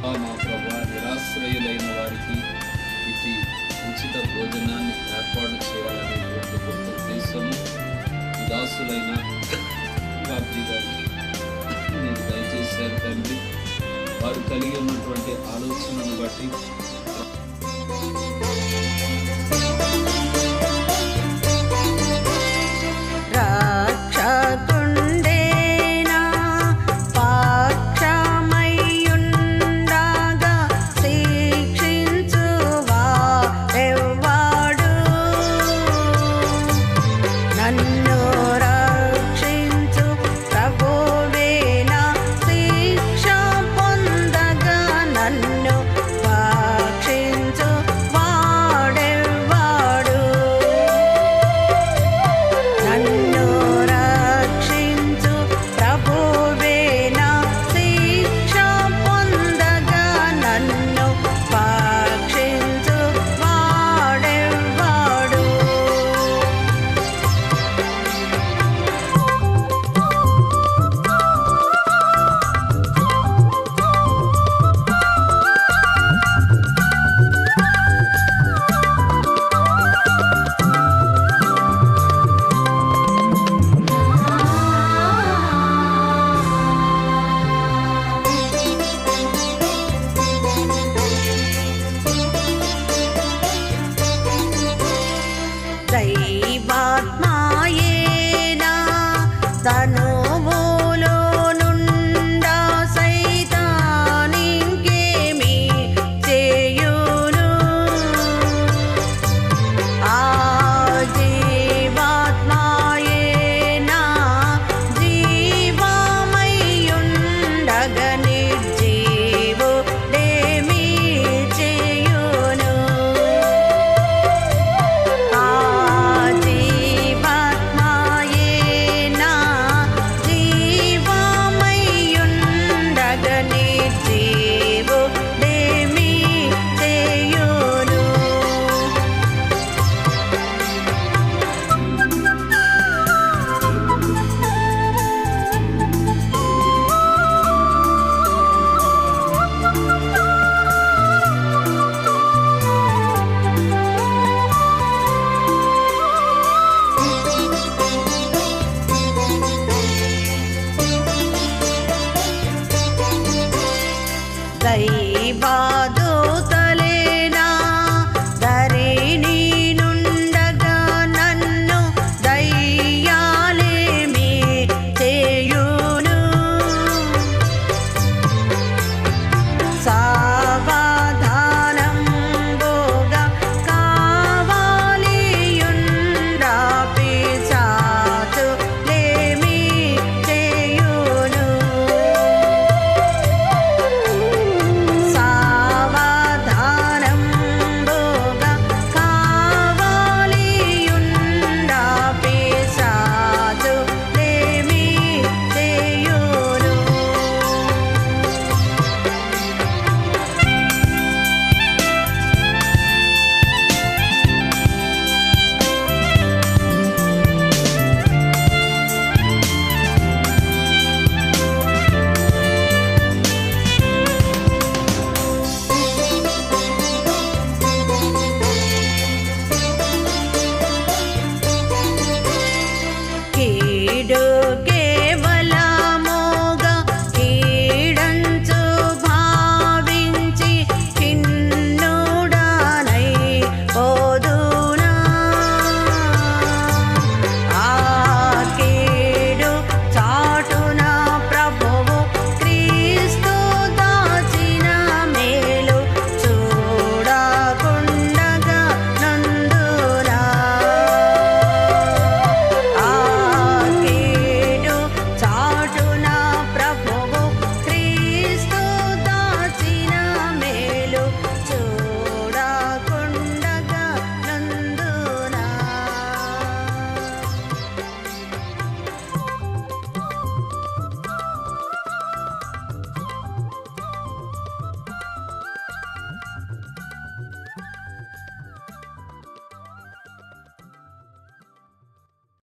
ఆ మా ప్రభా నిరాశ్రయులైన వారికి ఇది ఉచిత భోజనాన్ని ఏర్పాటు చేయాలనేటువంటి గొప్ప ఉద్దేశము దాసులైన బాబ్జీ గారికి నేను దయచేశారు తండ్రి వారు కలిగి ఉన్నటువంటి ఆలోచనను బట్టి 사